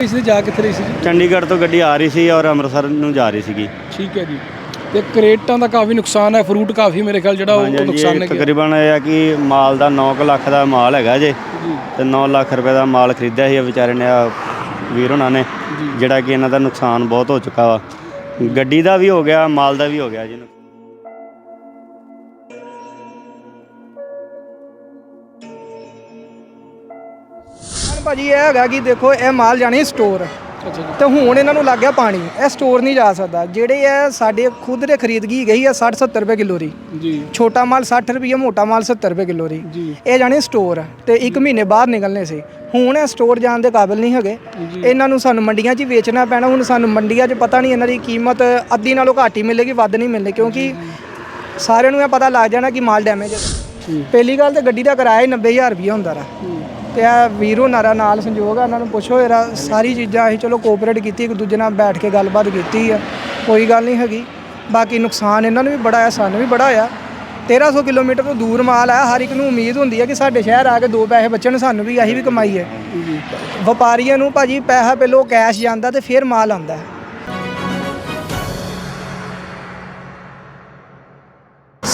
ਇਸ ਦੀ ਜਾ ਕਿੱਥੇ ਰਹੀ ਸੀ ਜੀ? ਚੰਡੀਗੜ੍ਹ ਤੋਂ ਗੱਡੀ ਆ ਰਹੀ ਸੀ ਔਰ ਅੰਮ੍ਰਿਤਸਰ ਨੂੰ ਜਾ ਰਹੀ ਸੀਗੀ। ਠੀਕ ਹੈ ਜੀ। ਤੇ ਕਰੇਟਾਂ ਦਾ ਕਾਫੀ ਨੁਕਸਾਨ ਹੈ ਫਰੂਟ ਕਾਫੀ ਮੇਰੇ ਖਿਆਲ ਜਿਹੜਾ ਉਹ ਹਾਂਜੀ ਨੁਕਸਾਨ ਇਹ ਗਿਆ ਤਕਰੀਬਨ ਇਹ ਆ ਕਿ ਮਾਲ ਦਾ 9 ਲੱਖ ਦਾ ਮਾਲ ਹੈਗਾ ਜੇ ਤੇ 9 ਲੱਖ ਰੁਪਏ ਦਾ ਮਾਲ ਖਰੀਦਿਆ ਸੀ ਇਹ ਵਿਚਾਰੇ ਨੇ ਆਹ ਵੀਰ ਉਹਨਾਂ ਨੇ ਜਿਹੜਾ ਕਿ ਇਹਨਾਂ ਦਾ ਨੁਕਸਾਨ ਬਹੁਤ ਹੋ ਚੁੱਕਾ ਵਾ। ਗੱਡੀ ਦਾ ਵੀ ਹੋ ਗਿਆ ਮਾਲ ਦਾ ਵੀ ਹੋ ਗਿਆ ਜੀ ਭਾਜੀ ਇਹ ਹੈਗਾ ਕਿ ਦੇਖੋ ਇਹ ਮਾਲ ਜਾਣੀ ਸਟੋਰ ਤੇ ਹੁਣ ਇਹਨਾਂ ਨੂੰ ਲੱਗ ਗਿਆ ਪਾਣੀ। ਇਹ ਸਟੋਰ ਨਹੀਂ ਜਾ ਸਕਦਾ। ਜਿਹੜੇ ਇਹ ਸਾਡੇ ਖੁਦ ਦੇ ਖਰੀਦਗੀ ਗਈ ਹੈ 60 70 ਰੁਪਏ ਕਿਲੋ ਦੀ। ਜੀ। ਛੋਟਾ ਮਾਲ 60 ਰੁਪਏ ਮੋਟਾ ਮਾਲ 70 ਰੁਪਏ ਕਿਲੋ ਦੀ। ਇਹ ਜਾਣੀ ਸਟੋਰ ਤੇ 1 ਮਹੀਨੇ ਬਾਹਰ ਨਿਕਲਨੇ ਸੀ। ਹੁਣ ਇਹ ਸਟੋਰ ਜਾਣ ਦੇ ਕਾਬਿਲ ਨਹੀਂ ਹੈਗੇ। ਇਹਨਾਂ ਨੂੰ ਸਾਨੂੰ ਮੰਡੀਆਂ 'ਚ ਹੀ ਵੇਚਣਾ ਪੈਣਾ। ਹੁਣ ਸਾਨੂੰ ਮੰਡੀਆਂ 'ਚ ਪਤਾ ਨਹੀਂ ਇਹਨਾਂ ਦੀ ਕੀਮਤ ਅੱਧੀ ਨਾਲੋਂ ਘੱਟ ਹੀ ਮਿਲੇਗੀ ਵੱਧ ਨਹੀਂ ਮਿਲਣੀ। ਕਿਉਂਕਿ ਸਾਰਿਆਂ ਨੂੰ ਇਹ ਪਤਾ ਲੱਗ ਜਾਣਾ ਕਿ ਮਾਲ ਡੈਮੇਜ ਹੈ। ਪਹਿਲੀ ਗੱਲ ਤੇ ਗੱਡੀ ਦਾ ਕਿਰਾਇਆ ਹੀ 90000 ਰੁਪਏ ਹੁੰਦਾ ਰਾ ਤੇ ਆ ਵੀਰੋ ਨਾਰਾ ਨਾਲ ਸੰਯੋਗ ਆ ਉਹਨਾਂ ਨੂੰ ਪੁੱਛੋ ਇਹਦਾ ਸਾਰੀ ਚੀਜ਼ਾਂ ਅਸੀਂ ਚਲੋ ਕੋਆਪਰੇਟ ਕੀਤੀ ਇੱਕ ਦੂਜੇ ਨਾਲ ਬੈਠ ਕੇ ਗੱਲਬਾਤ ਕੀਤੀ ਆ ਕੋਈ ਗੱਲ ਨਹੀਂ ਹੈਗੀ। ਬਾਕੀ ਨੁਕਸਾਨ ਇਹਨਾਂ ਨੂੰ ਵੀ ਬੜਾ ਆ ਸਾਨੂੰ ਵੀ ਬੜਾ ਆ। 1300 ਕਿਲੋਮੀਟਰ ਤੋਂ ਦੂਰ ਮਾਲ ਆ ਹਰ ਇੱਕ ਨੂੰ ਉਮੀਦ ਹੁੰਦੀ ਹੈ ਕਿ ਸਾਡੇ ਸ਼ਹਿਰ ਆ ਕੇ ਦੋ ਪੈਸੇ ਬਚਣ ਸਾਨੂੰ ਵੀ ਅਸੀਂ ਵੀ ਕਮਾਈ ਹੈ ਵਪਾਰੀਆਂ ਨੂੰ ਭਾਜੀ ਪੈਸਾ ਪਹਿਲੋਂ ਕੈਸ਼ ਜਾਂਦਾ ਤੇ ਫਿਰ ਮਾਲ ਆਉਂਦਾ।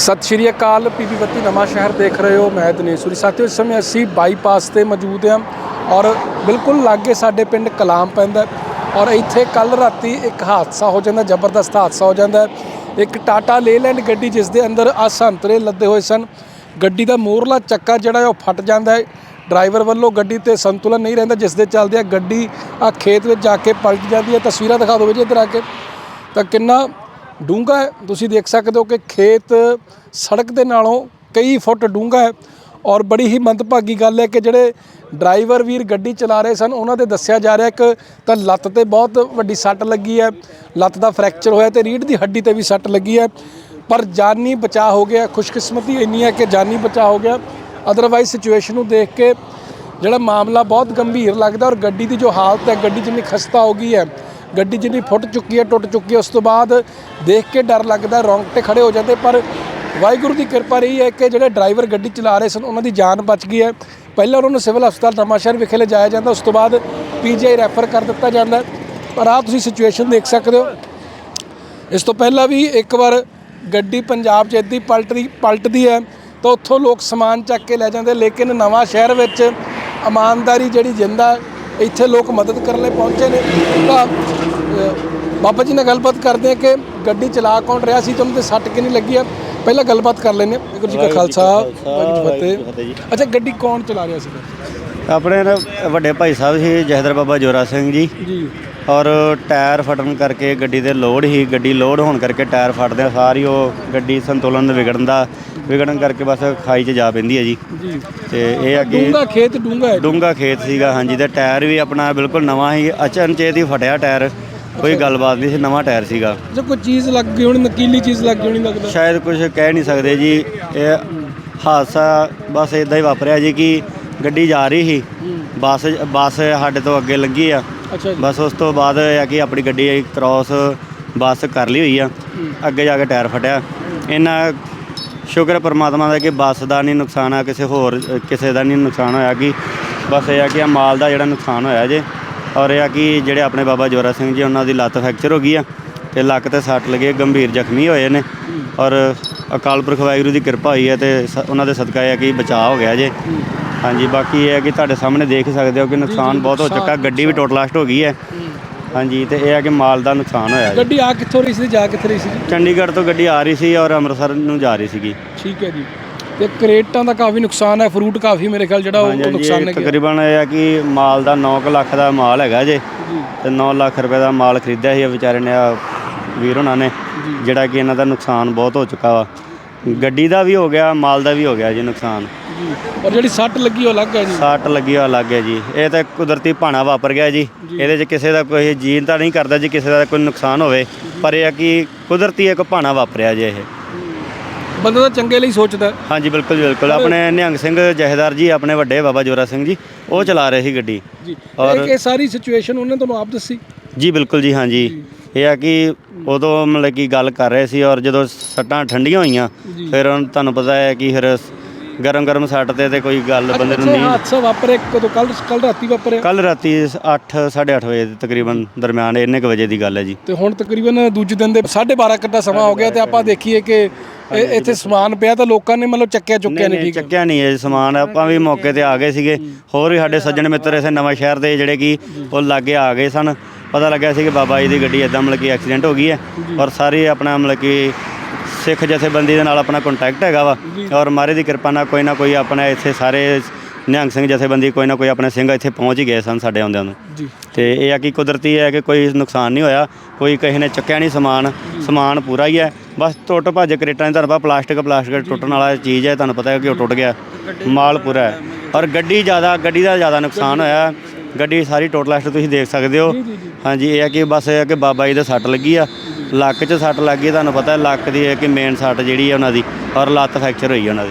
ਸਤਿ ਸ਼੍ਰੀ ਅਕਾਲ ਪੀਪੀ ਬੱਤੀ ਨਵਾਂ ਸ਼ਹਿਰ ਦੇਖ ਰਹੇ ਹੋ, ਮੈਂ ਦਿਨੇਸ਼ੂਰੀ ਸਾਥੀਓ, ਇਸ ਸਮੇਂ ਅਸੀਂ ਬਾਈਪਾਸ ਤੇ ਮੌਜੂਦ ਹਾਂ ਔਰ ਬਿਲਕੁਲ ਲਾਗੇ ਸਾਡੇ ਪਿੰਡ ਕਲਾਮ ਪੈਂਦਾ ਔਰ ਇੱਥੇ ਕੱਲ ਰਾਤੀ ਇੱਕ ਹਾਦਸਾ ਹੋ ਜਾਂਦਾ, ਜ਼ਬਰਦਸਤ ਹਾਦਸਾ ਹੋ ਜਾਂਦਾ ਇੱਕ ਟਾਟਾ ਲੇਲੈਂਡ ਗੱਡੀ ਜਿਸ ਦੇ ਅੰਦਰ ਆ ਸੰਤਰੇ ਲੱਦੇ ਹੋਏ ਸਨ। ਗੱਡੀ ਦਾ ਮੋਹਰਲਾ ਚੱਕਾ ਜਿਹੜਾ ਹੈ ਉਹ ਫਟ ਜਾਂਦਾ ਹੈ। ਡਰਾਈਵਰ ਵੱਲੋਂ ਗੱਡੀ ਤੇ ਸੰਤੁਲਨ ਨਹੀਂ ਰਹਿੰਦਾ, ਜਿਸ ਦੇ ਚੱਲਦੇ ਆ ਗੱਡੀ ਆ ਖੇਤ ਵਿੱਚ ਜਾ ਕੇ ਪਲਟ ਜਾਂਦੀ ਹੈ। ਤਸਵੀਰਾਂ ਦਿਖਾ ਦਿਓ ਜੀ ਇੱਧਰ ਆ ਕੇ। ਤਾਂ ਕਿੰਨਾ ਡੂੰਘਾ ਹੈ। ਤੁਸੀਂ ਦੇਖ ਸਕਦੇ ਹੋ ਕਿ ਖੇਤ ਸੜਕ ਦੇ ਨਾਲੋਂ ਕਈ ਫੁੱਟ ਡੂੰਘਾ ਹੈ ਔਰ ਬੜੀ ਹੀ ਮੰਦਭਾਗੀ ਗੱਲ ਹੈ ਕਿ ਜਿਹੜੇ ਡਰਾਈਵਰ ਵੀਰ ਗੱਡੀ ਚਲਾ ਰਹੇ ਸਨ, ਉਹਨਾਂ ਦੇ ਦੱਸਿਆ ਜਾ ਰਿਹਾ ਕਿ ਤਾਂ ਲੱਤ ਤੇ ਬਹੁਤ ਵੱਡੀ ਸੱਟ ਲੱਗੀ ਹੈ। ਲੱਤ ਦਾ ਫ੍ਰੈਕਚਰ ਹੋਇਆ ਤੇ ਰੀੜ੍ਹ ਦੀ ਹੱਡੀ ਤੇ ਵੀ ਸੱਟ ਲੱਗੀ ਹੈ। ਪਰ ਜਾਨੀ ਬਚਾਅ ਹੋ ਗਿਆ, ਖੁਸ਼ਕਿਸਮਤੀ ਇੰਨੀ ਹੈ ਕਿ ਜਾਨੀ ਬਚਾਅ ਹੋ ਗਿਆ। ਅਦਰਵਾਈਜ਼ ਸਿਚੁਏਸ਼ਨ ਨੂੰ ਦੇਖ ਕੇ ਜਿਹੜਾ ਮਾਮਲਾ ਬਹੁਤ ਗੰਭੀਰ ਲੱਗਦਾ ਔਰ ਗੱਡੀ ਦੀ ਜੋ ਹਾਲਤ ਹੈ, ਗੱਡੀ ਜਿੰਨੀ ਖਸਤਾ ਹੋ ਗਈ ਹੈ ਗੱਡੀ ਜਿੰਨੀ ਫੁੱਟ ਚੁੱਕੀ ਹੈ, ਟੁੱਟ ਚੁੱਕੀ ਹੈ, ਉਸ ਤੋਂ ਬਾਅਦ ਦੇਖ ਕੇ ਡਰ ਲੱਗਦਾ, ਰੌਂਗਟੇ ਖੜੇ ਹੋ ਜਾਂਦੇ, ਪਰ ਵਾਹਿਗੁਰੂ ਦੀ ਕਿਰਪਾ ਰਹੀ ਹੈ ਕਿ ਜਿਹੜੇ ਡਰਾਈਵਰ ਗੱਡੀ ਚਲਾ ਰਹੇ ਸਨ, ਉਹਨਾਂ ਦੀ ਜਾਨ ਬਚ ਗਈ ਹੈ। ਪਹਿਲਾਂ ਉਹਨਾਂ ਨੂੰ ਸਿਵਲ ਹਸਪਤਾਲ ਨਵਾਂਸ਼ਹਿਰ ਵਿਖੇ ਲਿਜਾਇਆ ਜਾਂਦਾ, ਉਸ ਤੋਂ ਬਾਅਦ ਪੀਜੀਆਈ ਰੈਫਰ ਕਰ ਦਿੱਤਾ ਜਾਂਦਾ। ਪਰ ਆਹ ਤੁਸੀਂ ਸਿਚੁਏਸ਼ਨ ਦੇਖ ਸਕਦੇ ਹੋ। ਇਸ ਤੋਂ ਪਹਿਲਾਂ ਵੀ ਇੱਕ ਵਾਰ ਗੱਡੀ ਪੰਜਾਬ 'ਚ ਇੱਦੀ ਪਲਟਦੀ ਪਲਟਦੀ ਹੈ, ਤਾਂ ਉੱਥੋਂ ਲੋਕ ਸਮਾਨ ਚੱਕ ਕੇ ਲੈ ਜਾਂਦੇ, ਲੇਕਿਨ ਨਵਾਂ ਸ਼ਹਿਰ ਵਿੱਚ ਇਮਾਨਦਾਰੀ ਜਿਹੜੀ ਜਿੰਦਾ ਇੱਥੇ ਲੋਕ ਮਦਦ ਕਰਨ ਲਈ ਪਹੁੰਚੇ ਨੇ। ਤਾਂ ਬਾਬਾ ਜੀ ਨਾਲ ਗੱਲਬਾਤ ਕਰਦੇ ਆ ਕਿ ਗੱਡੀ ਚਲਾ ਕੌਣ ਰਿਹਾ ਸੀ ਤੁਹਾਨੂੰ ਤੇ ਸੱਟ ਕਿ ਨਹੀਂ ਲੱਗੀ ਆ। ਪਹਿਲਾਂ ਗੱਲਬਾਤ ਕਰ ਹਾਂ। ਵਾਹਿਗੁਰੂ ਜੀ ਕਾ ਖਾਲਸਾ ਵਾਹਿਗੁਰੂ ਜੀ ਫਤਿਹ। ਅੱਛਾ ਗੱਡੀ ਕੌਣ ਚਲਾ ਰਿਹਾ ਸੀ? ਆਪਣੇ ਵੱਡੇ ਭਾਈ ਸਾਹਿਬ ਸੀ ਜਹਦਰ ਬਾਬਾ ਜੋਰਾ ਸਿੰਘ ਜੀ। ਜੀ। ਔਰ ਟਾਇਰ ਫਟਣ ਕਰਕੇ ਗੱਡੀ ਦੇ ਲੋਡ ਹੀ ਗੱਡੀ ਲੋਡ ਹੋਣ ਕਰਕੇ ਟਾਇਰ ਫਟਦੇ ਸਾਰੀ ਉਹ ਗੱਡੀ ਸੰਤੁਲਨ ਵਿਗੜਨ ਦਾ ਵਿਗੜਨ ਕਰਕੇ ਬਸ ਖਾਈ 'ਚ ਜਾ ਪੈਂਦੀ ਹੈ ਜੀ। ਜੀ। ਤੇ ਇਹ ਅੱਗੇ ਡੂੰਗਾ ਖੇਤ ਡੂੰਗਾ ਹੈ ਡੂੰਗਾ ਖੇਤ ਸੀਗਾ ਹਾਂਜੀ ਤੇ ਟਾਇਰ ਵੀ ਆਪਣਾ ਬਿਲਕੁਲ ਨਵਾਂ ਹੀ ਅਚਨਚੇਤ ਹੀ ਫਟਿਆ ਟਾਇਰ। ਕੋਈ ਗੱਲਬਾਤ ਨਹੀਂ ਸੀ ਨਵਾਂ ਟਾਇਰ ਸੀਗਾ। ਜੇ ਕੋਈ ਚੀਜ਼ ਲੱਗ ਗਈ ਹੋਣੀ ਨਕੀਲੀ ਚੀਜ਼ ਲੱਗ ਗਈ ਹੋਣੀ ਲੱਗਦਾ? ਸ਼ਾਇਦ ਕੁਝ ਕਹਿ ਨਹੀਂ ਸਕਦੇ ਜੀ ਇਹ ਹਾਦਸਾ ਬਸ ਇਦਾਂ ਹੀ ਵਾਪਰਿਆ ਜੀ ਕਿ ਗੱਡੀ ਜਾ ਰਹੀ ਸੀ। ਬੱਸ ਬੱਸ ਸਾਡੇ ਤੋਂ ਅੱਗੇ ਲੰਘੀ ਆ। ਅੱਛਾ ਜੀ। ਬਸ ਉਸ ਤੋਂ ਬਾਅਦ ਇਹ ਆ ਕਿ ਆਪਣੀ ਗੱਡੀ ਕ੍ਰਾਸ ਬੱਸ ਕਰ ਲਈ ਹੋਈ ਆ। ਅੱਗੇ ਜਾ ਕੇ ਟਾਇਰ ਫਟਿਆ। ਇਹਨਾਂ ਸ਼ੁਕਰ ਹੈ ਪਰਮਾਤਮਾ ਦਾ ਕਿ ਬੱਸ ਦਾ ਨਹੀਂ ਨੁਕਸਾਨ ਆ ਕਿਸੇ ਹੋਰ ਕਿਸੇ ਦਾ ਨਹੀਂ ਨੁਕਸਾਨ ਹੋਇਆ ਕਿ ਬਸ ਇਹ ਆ ਕਿ ਆ ਮਾਲ ਦਾ ਜਿਹੜਾ ਨੁਕਸਾਨ ਹੋਇਆ ਜੇ। ਔਰ ਇਹ ਆ ਕਿ ਜਿਹੜੇ ਆਪਣੇ ਬਾਬਾ ਜੋਰਾ ਸਿੰਘ ਜੀ ਉਹਨਾਂ ਦੀ ਲੱਤ ਫ੍ਰੈਕਚਰ ਹੋ ਗਈ ਆ ਤੇ ਲੱਕ ਤੇ ਸੱਟ ਲੱਗੀ ਹੈ, ਗੰਭੀਰ ਜ਼ਖਮੀ ਹੋਏ ਨੇ। ਔਰ ਅਕਾਲ ਪੁਰਖ ਵਾਹਿਗੁਰੂ ਦੀ ਕਿਰਪਾ ਹੋਈ ਹੈ ਤੇ ਉਹਨਾਂ ਦੇ ਸਦਕਾ ਆ ਕਿ ਬਚਾਅ ਹੋ ਗਿਆ ਜੇ। ਹਾਂਜੀ ਬਾਕੀ ਇਹ ਹੈ ਕਿ ਤੁਹਾਡੇ ਸਾਹਮਣੇ ਦੇਖ ਸਕਦੇ ਹੋ ਕਿ ਨੁਕਸਾਨ ਬਹੁਤ ਹੋ ਚੁੱਕਾ ਗੱਡੀ ਵੀ ਟੋਟਲਾਸਟ ਹੋ ਗਈ ਹੈ। ਹਾਂਜੀ ਤੇ ਇਹ ਹੈ ਕਿ ਮਾਲ ਦਾ ਨੁਕਸਾਨ ਹੋਇਆ ਜੀ। ਗੱਡੀ ਆ ਕਿੱਥੋਂ ਰਹੀ ਸੀ ਜਾ ਕਿੱਥੇ ਰਹੀ ਸੀ? ਜੀ ਚੰਡੀਗੜ੍ਹ ਤੋਂ ਗੱਡੀ ਆ ਰਹੀ ਸੀ ਔਰ ਅੰਮ੍ਰਿਤਸਰ ਨੂੰ ਜਾ ਰਹੀ ਸੀਗੀ। ਠੀਕ ਹੈ ਜੀ। ਤੇ ਕਰੇਟਾਂ ਦਾ ਕਾਫੀ ਨੁਕਸਾਨ ਹੈ ਫਰੂਟ ਕਾਫੀ ਮੇਰੇ ਖਿਆਲ ਜਿਹੜਾ ਉਹ ਹਾਂਜੀ ਨੁਕਸਾਨ ਇਹ ਗਿਆ ਤਕਰੀਬਨ ਇਹ ਹੈ ਕਿ ਮਾਲ ਦਾ 9 ਲੱਖ ਦਾ ਮਾਲ ਹੈਗਾ ਜੇ। ਤੇ 9 ਲੱਖ ਰੁਪਏ ਦਾ ਮਾਲ ਖਰੀਦਿਆ ਸੀ ਇਹ ਵਿਚਾਰੇ ਨੇ ਆਹ ਵੀਰ ਉਹਨਾਂ ਨੇ ਜਿਹੜਾ ਕਿ ਇਹਨਾਂ ਦਾ ਨੁਕਸਾਨ ਬਹੁਤ ਹੋ ਚੁੱਕਾ ਵਾ। ਗੱਡੀ ਦਾ ਵੀ ਹੋ ਗਿਆ ਮਾਲ ਦਾ ਵੀ ਹੋ ਗਿਆ ਜੀ ਨੁਕਸਾਨ। ਔਰ ਜਿਹੜੀ ਸੱਟ ਲੱਗੀ ਉਹ ਅਲੱਗ ਹੈ ਜੀ। ਸੱਟ ਲੱਗੀ ਹੋਇਆ ਲੱਗ ਗਿਆ ਜੀ। ਇਹ ਤਾਂ ਕੁਦਰਤੀ ਭਾਣਾ ਵਾਪਰ ਗਿਆ ਜੀ। ਇਹਦੇ 'ਚ ਕਿਸੇ ਦਾ ਕੋਈ ਜੀਨ ਤਾਂ ਨਹੀਂ ਕਰਦਾ ਜੀ ਕਿਸੇ ਦਾ ਕੋਈ ਨੁਕਸਾਨ ਹੋਵੇ। ਪਰ ਇਹ ਆ ਕਿ ਕੁਦਰਤੀ ਇੱਕ ਭਾਣਾ ਵਾਪਰਿਆ ਜੀ ਇਹ। ਬੰਦਾ ਤਾਂ ਚੰਗੇ ਲਈ ਸੋਚਦਾ। ਹੈ। ਹਾਂਜੀ ਬਿਲਕੁਲ ਬਿਲਕੁਲ। ਆਪਣੇ ਨਿਹੰਗ ਸਿੰਘ ਜਹੇਦਾਰ ਜੀ ਆਪਣੇ ਵੱਡੇ ਬਾਬਾ ਜੋਰਾ ਸਿੰਘ ਜੀ ਉਹ ਚਲਾ ਰਹੇ ਸੀ ਗੱਡੀ। ਜੀ। ਔਰ- ਇਹ ਸਾਰੀ ਸਿਚੁਏਸ਼ਨ ਉਹਨੇ ਤੁਹਾਨੂੰ ਆਪ ਦੱਸੀ? ਜੀ ਬਿਲਕੁਲ ਜੀ ਹਾਂਜੀ। ਇਹ ਆ ਕਿ ਉਦੋਂ ਮਤਲਬ ਕਿ ਗੱਲ ਕਰ ਰਹੇ ਸੀ ਔਰ ਜਦੋਂ ਸੱਟਾਂ ਠੰਡੀਆਂ ਹੋਈਆਂ ਫਿਰ ਤੁਹਾਨੂੰ ਪਤਾ ਹੈ ਕਿ ਫਿਰ ਗਰਮ ਗਰਮ ਸੱਟ ਤੇ ਤੇ ਕੋਈ ਗੱਲ ਬੰਦੇ ਨੂੰ ਨਹੀਂ ਹਾਦਸਾ ਵਾਪਰੇ ਕਦੋਂ ਕੱਲ ਕੱਲ ਰਾਤੀ ਵਾਪਰਿਆ ਕੱਲ ਰਾਤੀ 8 8:30 ਵਜੇ ਦੇ ਤਕਰੀਬਨ ਦਰਮਿਆਨ ਇੰਨੇ ਕੁ ਵਜੇ ਦੀ ਗੱਲ ਹੈ ਜੀ। ਤੇ ਹੁਣ ਤਕਰੀਬਨ ਦੂਜੇ ਦਿਨ ਦੇ 12:30 ਘੰਟਾ ਸਮਾਂ ਹੋ ਗਿਆ ਤੇ ਆਪਾਂ ਦੇਖੀਏ ਕਿ ਇੱਥੇ ਸਮਾਨ ਪਿਆ ਤਾਂ ਲੋਕਾਂ ਨੇ ਮਤਲਬ ਚੱਕਿਆ ਚੁੱਕਿਆ ਨਹੀਂ ਠੀਕ ਚੱਕਿਆ ਨਹੀਂ ਇਹ ਸਮਾਨ। ਆਪਾਂ ਵੀ ਮੌਕੇ ਤੇ ਆ ਗਏ ਸੀਗੇ। ਹੋਰ ਵੀ ਸਾਡੇ ਸੱਜਣ ਮਿੱਤਰ ਇਸੇ ਨਵਾਂ ਸ਼ਹਿਰ ਦੇ ਜਿਹੜੇ ਕਿ ਉਹ ਲਾਗੇ ਆ ਗਏ ਸਨ। ਪਤਾ ਲੱਗਿਆ ਸੀ ਕਿ ਬਾਬਾ ਜੀ ਦੀ ਗੱਡੀ ਇਦਾਂ ਮਤਲਬ ਕਿ ਐਕਸੀਡੈਂਟ ਹੋ ਗਈ ਹੈ। ਔਰ ਸਾਰੇ ਆਪਣਾ ਮਤਲਬ ਕਿ ਸਿੱਖ ਜਥੇਬੰਦੀ ਦੇ ਨਾਲ ਆਪਣਾ ਕੰਟੈਕਟ ਹੈਗਾ ਵਾ ਔਰ ਮਾਰੇ ਦੀ ਕਿਰਪਾ ਨਾਲ ਕੋਈ ਨਾ ਕੋਈ ਆਪਣਾ ਇੱਥੇ ਸਾਰੇ ਨਿਹੰਗ ਸਿੰਘ ਜਥੇਬੰਦੀ ਕੋਈ ਨਾ ਕੋਈ ਆਪਣੇ ਸਿੰਘ ਇੱਥੇ ਪਹੁੰਚ ਹੀ ਗਏ ਸਨ ਸਾਡੇ ਆਉਂਦਿਆਂ ਨੂੰ। ਜੀ। ਤੇ ਇਹ ਆ ਕਿ ਕੁਦਰਤੀ ਹੈ ਕਿ ਕੋਈ ਨੁਕਸਾਨ ਨਹੀਂ ਹੋਇਆ ਕੋਈ ਕਿਸੇ ਨੇ ਚੱਕਿਆ ਨਹੀਂ ਸਮਾਨ ਸਮਾਨ ਪੂਰਾ ਹੀ ਹੈ। ਬਸ ਟੁੱਟ ਭੱਜ ਕਰੇਟਾਂ ਦੀ ਪਤਾ ਪਲਾਸਟਿਕ ਪਲਾਸਟਿਕ ਟੁੱਟਣ ਵਾਲਾ ਚੀਜ਼ ਹੈ ਤੁਹਾਨੂੰ ਪਤਾ ਹੈ ਕਿ ਉਹ ਟੁੱਟ ਗਿਆ। ਮਾਲ ਪੂਰਾ ਹੈ। ਔਰ ਗੱਡੀ ਜ਼ਿਆਦਾ ਗੱਡੀ ਦਾ ਜ਼ਿਆਦਾ ਨੁਕਸਾਨ ਹੋਇਆ। ਗੱਡੀ ਸਾਰੀ ਟੋਟਲ ਐਸਟ ਤੁਸੀਂ ਦੇਖ ਸਕਦੇ ਹੋ। ਹਾਂਜੀ ਇਹ ਹੈ ਕਿ ਬਸ ਇਹ ਹੈ ਕਿ ਬਾਬਾ ਜੀ ਦੇ ਸੱਟ ਲੱਗੀ ਆ। ਲੱਕ 'ਚ ਸੱਟ ਲੱਗੀ ਤੁਹਾਨੂੰ ਪਤਾ ਹੈ ਲੱਕ ਦੀ ਹੈ ਕਿ ਮੇਨ ਸੱਟ ਜਿਹੜੀ ਹੈ ਉਹਨਾਂ ਦੀ ਔਰ ਲੱਤ ਫ੍ਰੈਕਚਰ ਹੋਈ ਉਹਨਾਂ ਦੀ।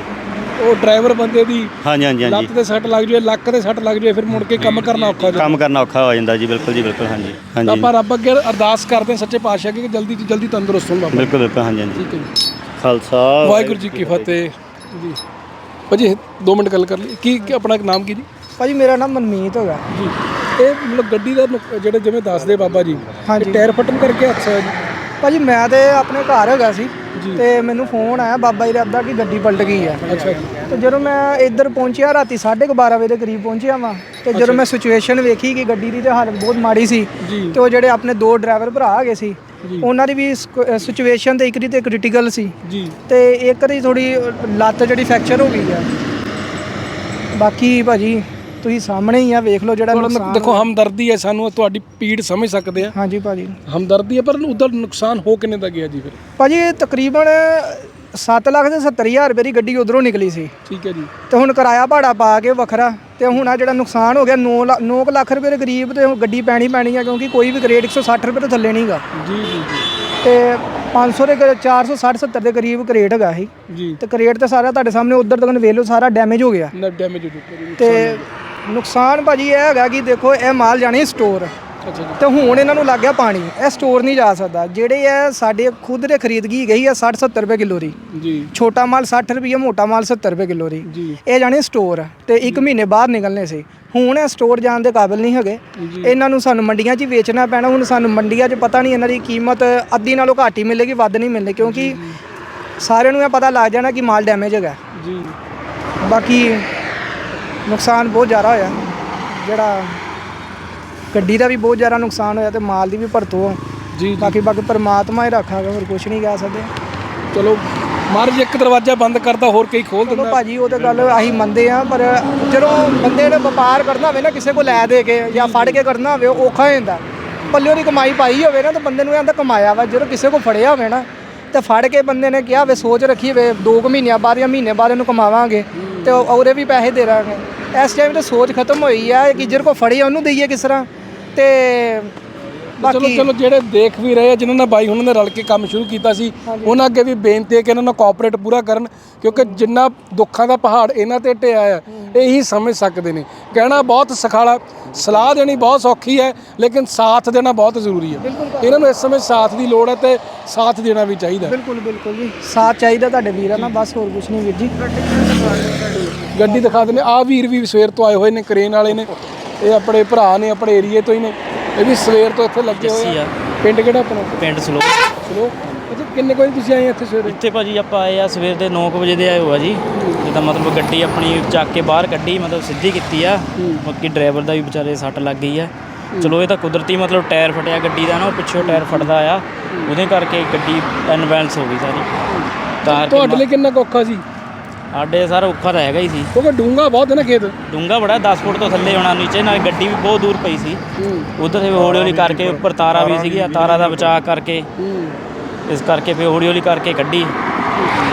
ਉਹ ਡਰਾਈਵਰ ਬੰਦੇ ਦੀ ਹਾਂਜੀ ਹਾਂਜੀ ਹਾਂਜੀ। ਲੱਤ ਤੇ ਸੱਟ ਲੱਗ ਜਾਏ ਲੱਕ ਤੇ ਸੱਟ ਲੱਗ ਜਾਏ ਫਿਰ ਮੁੜ ਕੇ ਕੰਮ ਕਰਨਾ ਔਖਾ ਹੋ ਜਾਂਦਾ। ਕੰਮ ਕਰਨਾ ਔਖਾ ਹੋ ਜਾਂਦਾ ਜੀ ਬਿਲਕੁਲ ਜੀ ਬਿਲਕੁਲ ਹਾਂਜੀ ਤਾਂ ਹਾਂਜੀ। ਆਪਾਂ ਰੱਬ ਅੱਗੇ ਅਰਦਾਸ ਕਰਦੇ ਹਾਂ ਸੱਚੇ ਪਾਤਸ਼ਾਹ ਅੱਗੇ ਕਿ ਜਲਦੀ ਤੋਂ ਜਲਦੀ ਤੰਦਰੁਸਤ ਹੋਣ ਬਾਬਾ। ਬਿਲਕੁਲ ਬਿਲਕੁਲ ਹਾਂਜੀ ਹਾਂਜੀ। ਠੀਕ ਹੈ ਜੀ। ਖਾਲਸਾ ਵਾਹਿਗੁਰੂ ਜੀ ਕੀ ਫਤਿਹ। ਜੀ। ਭਾਜੀ 2 ਮਿੰਟ ਗੱਲ ਕਰ ਲਈ। ਕੀ ਕੀ ਆਪਣਾ ਨਾਮ ਕੀ ਜੀ? ਭਾਜੀ ਮੇਰਾ ਨਾਮ ਮਨਮੀਤ ਹੋਗਾ। ਜੀ। ਇਹ ਮਤਲਬ ਗੱਡੀ ਦਾ ਨੁਕ- ਜਿਹੜੇ ਜਿਵੇਂ ਦੱਸਦੇ ਬਾਬਾ ਜੀ ਹਾਂਜੀ। ਇਹ ਟਾਇਰ ਫਟਣ ਕਰਕੇ ਹਾਦਸਾ ਹੋਇਆ ਜੀ। ਭਾਜੀ ਮੈਂ ਤੇ ਆਪਣੇ ਘਰ ਹੈਗਾ ਸੀ ਤੇ ਮੈਨੂੰ ਫੋਨ ਆਇਆ ਬਾਬਾ ਜੀ ਦਾ ਅੱਧਾ ਕਿ ਗੱਡੀ ਪਲਟ ਗਈ ਹੈ ਅੱਛਾ ਜੀ। ਤੇ ਜਦੋਂ ਮੈਂ ਇੱਧਰ ਪਹੁੰਚਿਆ ਰਾਤੀ 12:30 ਵਜੇ ਦੇ ਕਰੀਬ ਪਹੁੰਚਿਆ ਵਾਂ ਤੇ ਜਦੋਂ ਮੈਂ ਸਿਚੁਏਸ਼ਨ ਵੇਖੀ ਕਿ ਗੱਡੀ ਦੀ ਤੇ ਹਾਲਤ ਬਹੁਤ ਮਾੜੀ ਸੀ ਜੀ। ਤੇ ਉਹ ਜਿਹੜੇ ਆਪਣੇ ਦੋ ਡਰਾਈਵਰ ਭਰਾ ਹੈਗੇ ਸੀ ਉਹਨਾਂ ਦੀ ਵੀ ਸਿਚੁਏਸ਼ਨ ਤੇ ਇੱਕ ਦੀ ਤੇ ਕ੍ਰਿਟੀਕਲ ਸੀ। ਜੀ। ਤੇ ਇੱਕ ਦੀ ਥੋੜੀ ਲੱਤ ਜਿਹੜੀ ਫ੍ਰੈਕਚਰ ਹੋ ਗਈ ਆ। ਬਾਕੀ ਭਾਜੀ ਤੁਸੀਂ ਸਾਹਮਣੇ ਹੀ ਆ ਵੇਖ ਲਓ ਜਿਹੜਾ ਨੁਕਸਾਨ ਦੇਖੋ ਹਮਦਰਦੀ ਹੈ ਸਾਨੂੰ ਤੁਹਾਡੀ ਪੀੜ ਸਮਝ ਸਕਦੇ ਆ। ਹਾਂਜੀ ਭਾਜੀ। ਹਮਦਰਦੀ ਹੈ ਪਰ ਉਧਰ ਨੁਕਸਾਨ ਹੋ ਕਿੰਨੇ ਦਾ ਗਿਆ ਜੀ ਫਿਰ? ਭਾਜੀ ਇਹ ਤਕਰੀਬਨ 7 ਲੱਖ ਤੇ 70 ਹਜ਼ਾਰ ਰੁਪਏ ਦੀ ਗੱਡੀ ਉਧਰੋਂ ਨਿਕਲੀ ਸੀ। ਠੀਕ ਹੈ ਜੀ। ਤੇ ਹੁਣ ਕਿਰਾਇਆ ਭਾੜਾ ਪਾ ਕੇ ਵੱਖਰਾ ਤੇ ਹੁਣ ਆ ਜਿਹੜਾ ਨੁਕਸਾਨ ਹੋ ਗਿਆ 9 9 ਲੱਖ ਰੁਪਏ ਦੇ ਕਰੀਬ ਤੇ ਹੁਣ ਗੱਡੀ ਪੈਣੀ ਪੈਣੀ ਆ ਕਿਉਂਕਿ ਕੋਈ ਵੀ ਗ੍ਰੇਡ 160 ਰੁਪਏ ਤੋਂ ਥੱਲੇ ਨਹੀਂਗਾ ਜੀ ਜੀ ਜੀ। ਤੇ 500 ਦੇ ਕਰੀਬ 460 70 ਦੇ ਕਰੀਬ ਕਰੇਟ ਹੈਗਾ ਸੀ। ਜੀ। ਤੇ ਕਰੇਟ ਤੇ ਸਾਰਾ ਤੁਹਾਡੇ ਸਾਹਮਣੇ ਉਧਰ ਤੱਕ ਵੇਖ ਲਓ ਸਾਰਾ ਡੈਮੇਜ ਹੋ ਗਿਆ। ਨਾ ਡੈਮੇਜ ਹੋ ਚੁੱਕਾ ਤੇ ਨੁਕਸਾਨ ਭਾਜੀ ਇਹ ਹੈਗਾ ਕਿ ਦੇਖੋ ਇਹ ਮਾਲ ਜਾਣੀ ਸਟੋਰ ਤੇ ਹੁਣ ਇਹਨਾਂ ਨੂੰ ਲੱਗ ਗਿਆ ਪਾਣੀ। ਇਹ ਸਟੋਰ ਨਹੀਂ ਜਾ ਸਕਦਾ। ਜਿਹੜੇ ਇਹ ਸਾਡੇ ਖੁਦ ਦੇ ਖਰੀਦਗੀ ਗਈ ਆ 60 70 ਰੁਪਏ ਕਿਲੋ ਦੀ। ਜੀ। ਛੋਟਾ ਮਾਲ 60 ਰੁਪਏ ਮੋਟਾ ਮਾਲ 70 ਰੁਪਏ ਕਿਲੋ ਦੀ। ਇਹ ਜਾਣੇ ਸਟੋਰ ਤੇ 1 ਮਹੀਨੇ ਬਾਹਰ ਨਿਕਲਨੇ ਸੀ। ਹੁਣ ਇਹ ਸਟੋਰ ਜਾਣ ਦੇ ਕਾਬਿਲ ਨਹੀਂ ਹੈਗੇ। ਇਹਨਾਂ ਨੂੰ ਸਾਨੂੰ ਮੰਡੀਆਂ 'ਚ ਹੀ ਵੇਚਣਾ ਪੈਣਾ। ਹੁਣ ਸਾਨੂੰ ਮੰਡੀਆਂ 'ਚ ਪਤਾ ਨਹੀਂ ਇਹਨਾਂ ਦੀ ਕੀਮਤ ਅੱਧੀ ਨਾਲੋਂ ਘੱਟ ਹੀ ਮਿਲੇਗੀ ਵੱਧ ਨਹੀਂ ਮਿਲਣੀ। ਕਿਉਂਕਿ ਸਾਰਿਆਂ ਨੂੰ ਇਹ ਪਤਾ ਲੱਗ ਜਾਣਾ ਕਿ ਮਾਲ ਡੈਮੇਜ ਹੈਗਾ। ਜੀ। ਬਾਕੀ ਨੁਕਸਾਨ ਬਹੁਤ ਜ਼ਿਆਦਾ ਹੋਇਆ। ਜਿਹੜਾ ਗੱਡੀ ਦਾ ਵੀ ਬਹੁਤ ਜ਼ਿਆਦਾ ਨੁਕਸਾਨ ਹੋਇਆ ਤੇ ਮਾਲ ਦੀ ਵੀ ਭਰਤੋ ਜੀ। ਬਾਕੀ ਬਾਕੀ ਪਰਮਾਤਮਾ ਹੀ ਰੱਖਾਗਾ ਹੋਰ ਕੁਝ ਨਹੀਂ ਕਹਿ ਸਕਦੇ। ਚਲੋ ਮਹਾਰਾਜ ਇੱਕ ਦਰਵਾਜ਼ਾ ਬੰਦ ਕਰਦਾ ਹੋਰ ਕਈ ਖੋਲ ਦਿੰਦਾ। ਭਾਜੀ ਉਹ ਤਾਂ ਗੱਲ ਆਹੀ ਮੰਨਦੇ ਆ ਪਰ ਜਦੋਂ ਬੰਦੇ ਨੇ ਵਪਾਰ ਕਰਨਾ ਹੋਵੇ ਨਾ ਕਿਸੇ ਕੋ ਲੈ ਦੇ ਕੇ ਜਾਂ ਫੜ ਕੇ ਕਰਨਾ ਹੋਵੇ ਉਹ ਔਖਾ ਹੋ ਜਾਂਦਾ। ਪੱਲਿਓ ਦੀ ਕਮਾਈ ਪਾਈ ਹੋਵੇ ਨਾ ਤਾਂ ਬੰਦੇ ਨੂੰ ਇਹਦਾ ਕਮਾਇਆ ਵਾ ਜਦੋਂ ਕਿਸੇ ਕੋ ਫੜਿਆ ਹੋਵੇ ਨਾ ਤੇ ਫੜ ਕੇ ਬੰਦੇ ਨੇ ਕਿਹਾ, ਵੇ ਸੋਚ ਰੱਖੀ, ਵੇ 2 ਮਹੀਨਿਆਂ ਬਾਅਦ ਜਾਂ ਮਹੀਨੇ ਬਾਅਦ ਇਹਨੂੰ ਕਮਾਵਾਂਗੇ ਤੇ ਉਹ- ਉਹਦੇ ਵੀ ਪੈਸੇ ਦੇ ਦਾਂਗੇ। ਇਸ ਟਾਈਮ ਤੇ ਸੋਚ ਖਤਮ ਹੋਈ ਆ ਕਿ ਜਿਹਦੇ ਕੋ ਫੜੀ ਆ, ਉਹਨੂੰ ਦਈਏ ਕਿਸ ਤਰ੍ਹਾਂ? ਤੇ ਚਲੋ ਬਾਕੀ ਚਲੋ ਜਿਹੜੇ ਦੇਖ ਵੀ ਰਹੇ ਆ ਜਿਨ੍ਹਾਂ ਨੇ ਬਾਈ ਉਹਨਾਂ ਨੇ ਰਲ ਕੇ ਕੰਮ ਸ਼ੁਰੂ ਕੀਤਾ ਸੀ ਉਹਨਾਂ ਅੱਗੇ ਵੀ ਬੇਨਤੀ ਹੈ ਕਿ ਇਹਨਾਂ ਨੂੰ ਕੋਆਪਰੇਟ ਪੂਰਾ ਕਰਨ ਕਿਉਂਕਿ ਜਿੰਨਾ ਦੁੱਖਾਂ ਦਾ ਪਹਾੜ ਇਹਨਾਂ ਤੇ ਢਿਆ ਆ ਇਹੀ ਸਮਝ ਸਕਦੇ ਨੇ। ਕਹਿਣਾ ਬਹੁਤ ਸਖਾਲਾ ਸਲਾਹ ਦੇਣੀ ਬਹੁਤ ਸੌਖੀ ਹੈ ਲੇਕਿਨ ਸਾਥ ਦੇਣਾ ਬਹੁਤ ਜ਼ਰੂਰੀ ਹੈ। ਇਹਨਾਂ ਨੂੰ ਇਸ ਸਮੇਂ ਸਾਥ ਦੀ ਲੋੜ ਹੈ ਤੇ ਸਾਥ ਦੇਣਾ ਵੀ ਚਾਹੀਦਾ ਹੈ। ਬਿਲਕੁਲ ਬਿਲਕੁਲ ਜੀ। ਸਾਥ ਚਾਹੀਦਾ ਤੁਹਾਡੇ ਵੀਰਾਂ ਨਾਲ ਬਸ ਹੋਰ ਕੁਝ ਨਹੀਂ ਵੀਰ ਜੀ। ਗੱਡੀ ਦਿਖਾ ਦਿੰਦੇ ਆ ਵੀਰ ਵੀ ਸਵੇਰ ਤੋਂ ਆਏ ਹੋਏ ਨੇ ਕਰੇਨ ਵਾਲੇ ਨੇ। ਇਹ ਆਪਣੇ ਭਰਾ ਨੇ ਆਪਣੇ ਏਰੀਏ ਤੋਂ ਹੀ ਨੇ। ਇਹ ਵੀ ਸਵੇਰ ਤੋਂ ਇੱਥੇ ਲੱਗੇ ਹੋਏ ਆ। ਪਿੰਡ ਕਿਹੜਾ ਆਪਣਾ? ਪਿੰਡ ਸਲੋ। ਚਲੋ ਅੱਛਾ ਕਿੰਨੇ ਕੋਈ ਤੁਸੀਂ ਆਏ ਇੱਥੇ ਸਵੇਰੇ? ਇੱਥੇ ਭਾਜੀ ਆਪਾਂ ਆਏ ਆ ਸਵੇਰ ਦੇ 9 ਵਜੇ ਦੇ ਆਏ ਹੋਆ ਜੀ। ਜਿੱਦਾਂ ਮਤਲਬ ਗੱਡੀ ਆਪਣੀ ਚੱਕ ਕੇ ਬਾਹਰ ਕੱਢੀ ਮਤਲਬ ਸਿੱਧੀ ਕੀਤੀ ਆ। ਬਾਕੀ ਡਰਾਈਵਰ ਦਾ ਵੀ ਵਿਚਾਰੇ ਸੱਟ ਲੱਗ ਗਈ ਆ। ਚਲੋ ਇਹ ਤਾਂ ਕੁਦਰਤੀ ਮਤਲਬ ਟਾਇਰ ਫਟਿਆ ਗੱਡੀ ਦਾ ਨਾ ਉਹ ਪਿੱਛੋਂ ਟਾਇਰ ਫਟਦਾ ਆ। ਉਹਦੇ ਕਰਕੇ ਗੱਡੀ ਅਨਬੈਲੈਂਸ ਹੋ ਗਈ ਸਾਰੀ। ਤਾਂ ਤੁਹਾਡੇ ਲਈ ਕਿੰਨਾ ਕੁ ਔਖਾ ਸੀ? ਸਾਡੇ ਸਾਰਾ ਔਖਾ ਤਾਂ ਹੈਗਾ ਹੀ ਸੀ। ਕਿਉਂਕਿ ਡੂੰਗਾ ਬਹੁਤ ਹੈ ਨਾ ਖੇਤ। ਡੂੰਗਾ ਬੜਾ 10 ਫੁੱਟ ਤੋਂ ਥੱਲੇ ਹੋਣਾ ਨੀਚੇ ਨਾਲ ਗੱਡੀ ਵੀ ਬਹੁਤ ਦੂਰ ਪਈ ਸੀ। ਉਧਰ ਤੇ ਹੌਲੀ ਹੌਲੀ ਕਰਕੇ ਉੱਪਰ ਤਾਰਾ ਵੀ ਸੀਗੀ ਤਾਰਾ ਦਾ ਬਚਾਅ ਕਰਕੇ ਇਸ ਕਰਕੇ ਫਿਰ ਹੌਲੀ ਹੌਲੀ ਕਰਕੇ ਕੱਢੀ।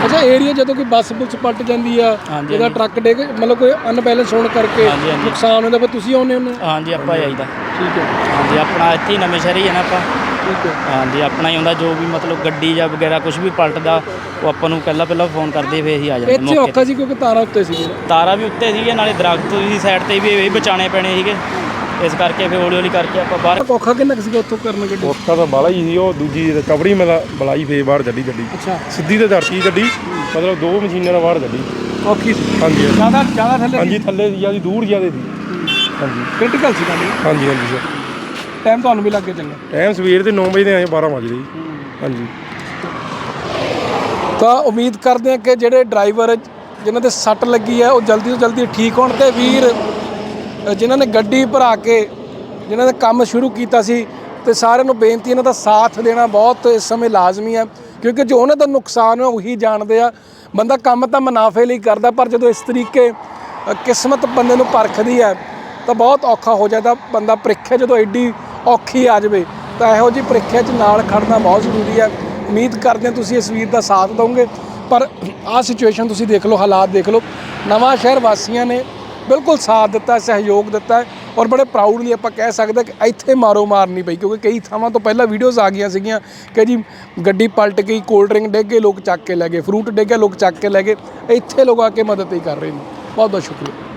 ਅੱਛਾ ਏਰੀਆ ਜਦੋਂ ਕੋਈ ਬੱਸ ਬੁੱਸ ਪਲਟ ਜਾਂਦੀ ਆ ਹਾਂਜੀ, ਇਹਦਾ ਟਰੱਕ ਡਿੱਗ ਮਤਲਬ ਕੋਈ ਅਨਬੈਲੈਂਸ ਹੋਣ ਕਰਕੇ। ਨੁਕਸਾਨ ਹੁੰਦਾ ਪਰ ਤੁਸੀਂ ਆਉਂਦੇ ਹੋ? ਹਾਂਜੀ ਆਪਾਂ ਹੀ ਆਈਦਾ। ਠੀਕ ਹੈ। ਹਾਂਜੀ ਆਪਣਾ ਇੱਥੇ ਹੀ ਨਵੇਂ ਸ਼ਹਿਰ ਹੀ ਹੈ ਨਾ ਆਪਾਂ। ਠੀਕ ਹੈ। ਹਾਂਜੀ ਆਪਣਾ ਹੀ ਹੁੰਦਾ ਜੋ ਵੀ ਮਤਲਬ ਗੱਡੀ ਜਾਂ ਵਗੈਰਾ ਕੁਝ ਵੀ ਪਲਟਦਾ ਉਹ ਆਪਾਂ ਨੂੰ ਪਹਿਲਾਂ ਪਹਿਲਾਂ ਫੋਨ ਕਰਦੇ ਫੇਰ ਅਸੀਂ ਆ ਜਾਂਦੇ ਇੱਥੇ ਮੌਕੇ ਔਖਾ ਸੀ ਕਿਉਂਕਿ ਤਾਰਾਂ ਉੱਤੇ ਸੀ ਤੇ। ਤਾਰਾਂ ਵੀ ਉੱਤੇ ਸੀਗੇ ਨਾਲੇ ਦਰਖਤ ਦੀ ਸਾਈਡ ਤੇ ਵੀ ਇਹ ਬਚਾਣੇ ਪੈਣੇ ਸੀਗੇ। ਇਸ ਕਰਕੇ ਫੇਰ ਹੌਲੀ ਹੌਲੀ ਕਰਕੇ ਆਪਾਂ ਬਾਹਰ ਔਖਾ ਕਿੰਨਾ ਕੁ ਸੀਗਾ ਉੱਥੋਂ ਕਰਨ ਗੱਡੀ? ਔਖਾ ਤਾਂ ਬਾਲਾ ਹੀ ਸੀ ਉਹ ਦੂਜੀ ਰਿਕਵਰੀ ਮਤਲਬ ਬਲਾਈ ਫੇਰ ਬਾਹਰ ਚੱਲੀ ਗੱਡੀ। ਅੱਛਾ। ਸਿੱਧੀ ਤੇ ਧਰਤੀ ਗੱਡੀ ਮਤਲਬ ਦੋ ਮਸ਼ੀਨਾਂ ਨਾਲ ਬਾਹਰ ਚੱਲੀ ਔਖੀ ਸੀ। ਹਾਂਜੀ ਹਾਂਜੀ। ਜ਼ਿਆਦਾ ਜ਼ਿਆਦਾ ਥੱਲੇ ਹਾਂਜੀ ਥੱਲੇ ਦੀ ਜਿਆਦੀ ਦੂਰ ਜਿਆਦੇ ਦੀ ਹਾਂਜੀ। ਕ੍ਰਿਟੀਕਲ ਸੀ ਕੰਮ ਹਾਂਜੀ ਹਾਂਜੀ ਸਰ ਟਾਈਮ ਤੁਹਾਨੂੰ ਵੀ ਲੱਗ ਕੇ ਚੱਲਣਾ ਟਾਈਮ ਸਵੇਰ ਦੇ 9 ਵਜੇ ਦੇ ਆਏ 12 ਵਜੇ ਦੇ ਜੀ। ਹਾਂਜੀ। ਤਾਂ ਉਮੀਦ ਕਰਦੇ ਹਾਂ ਕਿ ਜਿਹੜੇ ਡਰਾਈਵਰ ਜਿਨ੍ਹਾਂ ਦੇ ਸੱਟ ਲੱਗੀ ਹੈ ਉਹ ਜਲਦੀ ਤੋਂ ਜਲਦੀ ਠੀਕ ਹੋਣ ਤੇ ਵੀਰ ਅ, ਜਿਨ੍ਹਾਂ ਨੇ ਗੱਡੀ ਭਰਾ ਕੇ ਜਿਨ੍ਹਾਂ ਨੇ ਕੰਮ ਸ਼ੁਰੂ ਕੀਤਾ ਸੀ ਤੇ ਸਾਰਿਆਂ ਨੂੰ ਬੇਨਤੀ ਇਹਨਾਂ ਦਾ ਸਾਥ ਦੇਣਾ ਬਹੁਤ ਇਸ ਸਮੇਂ ਲਾਜ਼ਮੀ ਹੈ ਕਿਉਂਕਿ ਜੋ ਉਹਨਾਂ ਦਾ ਨੁਕਸਾਨ ਹੈ ਉਹੀ ਜਾਣਦੇ ਆ। ਬੰਦਾ ਕੰਮ ਤਾਂ ਮੁਨਾਫੇ ਲਈ ਕਰਦਾ ਪਰ ਜਦੋਂ ਇਸ ਤਰੀਕੇ ਅ, ਕਿਸਮਤ ਬੰਦੇ ਨੂੰ ਪਰਖਦੀ ਹੈ ਤਾਂ ਬਹੁਤ ਔਖਾ ਹੋ ਜਾਂਦਾ। ਬੰਦਾ ਪ੍ਰੀਖਿਆ ਜਦੋਂ ਐਡੀ ਔਖੀ ਆ ਜਾਵੇ, ਤਾਂ ਇਹੋ ਜਿਹੀ ਪ੍ਰੀਖਿਆ 'ਚ ਨਾਲ ਖੜਨਾ ਬਹੁਤ ਜ਼ਰੂਰੀ ਹੈ ਉਮੀਦ ਕਰਦੇ ਹਾਂ ਤੁਸੀਂ ਇਸ ਵੀਰ ਦਾ ਸਾਥ ਦਿਓਗੇ ਪਰ ਆਹ ਸਿਚੁਏਸ਼ਨ ਤੁਸੀਂ ਦੇਖ ਲਓ, ਹਾਲਾਤ ਦੇਖ ਲਓ। ਨਵਾਂ ਸ਼ਹਿਰ ਵਾਸੀਆਂ ਨੇ ਬਿਲਕੁਲ ਸਾਥ ਦਿੱਤਾ, ਸਹਿਯੋਗ ਦਿੱਤਾ ਔਰ ਬੜੇ ਪ੍ਰਾਊਡਲੀ ਆਪਾਂ ਕਹਿ ਸਕਦੇ ਕਿ ਇੱਥੇ ਮਾਰੋ ਮਾਰ ਨਹੀਂ ਪਈ, ਕਿਉਂਕਿ ਕਈ ਥਾਵਾਂ ਤੋਂ ਪਹਿਲਾਂ ਵੀਡੀਓਜ਼ ਆ ਗਈਆਂ ਸੀਗੀਆਂ ਕਿ ਜੀ ਗੱਡੀ ਪਲਟ ਗਈ ਕੋਲਡ ਡਰਿੰਕ ਡਿੱਗ ਗਏ, ਲੋਕ ਚੱਕ ਕੇ ਲੈ ਗਏ ਫਰੂਟ ਡਿੱਗ ਗਿਆ, ਲੋਕ ਚੱਕ ਕੇ ਲੈ ਗਏ। ਇੱਥੇ ਲੋਕ ਆ ਕੇ ਮਦਦ ਹੀ ਕਰ ਰਹੇ ਨੇ। ਬਹੁਤ ਬਹੁਤ ਸ਼ੁਕਰੀਆ।